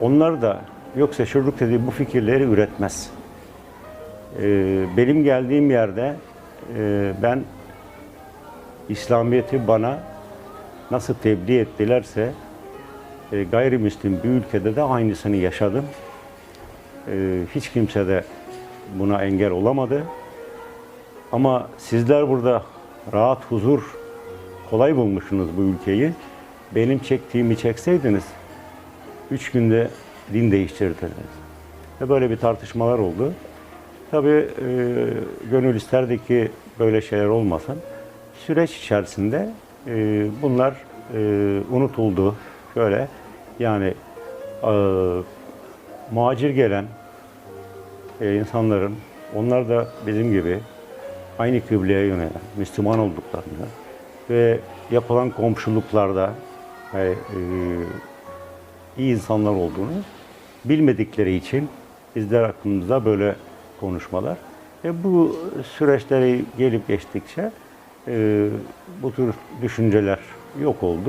Onlar da yoksa çocuk dediği bu fikirleri üretmez. Ee, benim geldiğim yerde e, ben İslamiyet'i bana nasıl tebliğ ettilerse e, gayrimüslim bir ülkede de aynısını yaşadım. E, hiç kimse de buna engel olamadı. Ama sizler burada rahat, huzur, kolay bulmuşsunuz bu ülkeyi. Benim çektiğimi çekseydiniz üç günde din değiştirirdiniz. Ve böyle bir tartışmalar oldu. Tabii e, gönül isterdi ki böyle şeyler olmasın. Süreç içerisinde e, bunlar e, unutuldu. Şöyle yani e, muhacir gelen e, insanların onlar da bizim gibi aynı kıbleye yönelen Müslüman olduklarını ve yapılan komşuluklarda ve, e, iyi insanlar olduğunu bilmedikleri için bizler hakkımızda böyle konuşmalar. Ve bu süreçleri gelip geçtikçe e, bu tür düşünceler yok oldu.